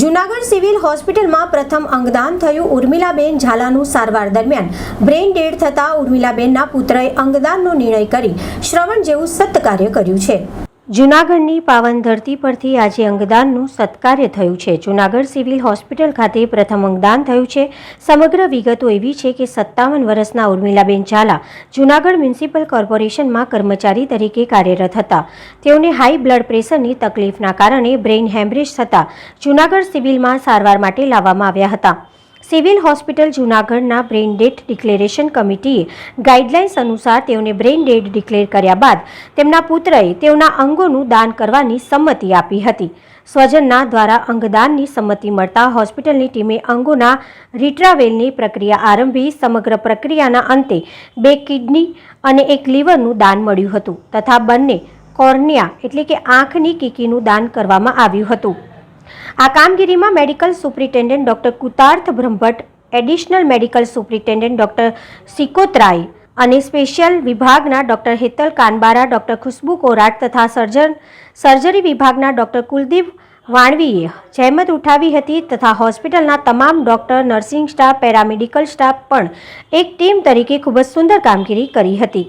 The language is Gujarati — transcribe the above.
જૂનાગઢ સિવિલ હોસ્પિટલમાં પ્રથમ અંગદાન થયું ઉર્મિલાબેન ઝાલાનું સારવાર દરમિયાન. બ્રેઇન ડેડ થતાં ઉર્મિલાબેનના પુત્રએ અંગદાનનો નિર્ણય કરી શ્રવણ જેવું સત્કાર્ય કર્યું છે. જૂનાગઢની પાવન ધરતી પરથી આજે અંગદાનનું સત્કાર્ય થયું છે. જૂનાગઢ સિવિલ હોસ્પિટલ ખાતે પ્રથમ અંગદાન થયું છે. સમગ્ર વિગતો એવી છે કે સત્તાવન વર્ષના ઉર્મિલાબેન ઝાલા જૂનાગઢ મ્યુનિસિપલ કોર્પોરેશનમાં કર્મચારી તરીકે કાર્યરત હતા. તેઓને હાઈ બ્લડ પ્રેશરની તકલીફના કારણે બ્રેઇન હેમરેજ થતાં જૂનાગઢ સિવિલમાં સારવાર માટે લાવવામાં આવ્યા હતા. સિવિલ હોસ્પિટલ જૂનાગઢના બ્રેઇન ડેડ ડિક્લેરેશન કમિટીએ ગાઈડલાઇન્સ અનુસાર તેઓને બ્રેઇન ડેડ ડિક્લેર કર્યા બાદ તેમના પુત્રએ તેઓના અંગોનું દાન કરવાની સંમતિ આપી હતી. સ્વજનના દ્વારા અંગદાનની સંમતિ મળતા હોસ્પિટલની ટીમે અંગોના રિટ્રાવેલની પ્રક્રિયા આરંભી સમગ્ર પ્રક્રિયાના અંતે બે કિડની અને એક લીવરનું દાન મળ્યું હતું તથા બંને કોર્નિયા એટલે કે આંખની કીકીનું દાન કરવામાં આવ્યું હતું. આ કામગીરીમાં medical superintendent doctor Kutarth Brahmbhatt, additional medical superintendent doctor સિકોતરાય અને સ્પેશિયલ વિભાગના ડોક્ટર હેતલ કાનબારા, ડોક્ટર ખુશ્બુ કોરાટ તથા સર્જન, સર્જરી વિભાગના ડોક્ટર કુલદીપ વાણવીએ જહેમત ઉઠાવી હતી તથા હોસ્પિટલના તમામ doctor, nursing staff, paramedical staff પણ એક ટીમ તરીકે ખૂબ જ સુંદર કામગીરી કરી હતી.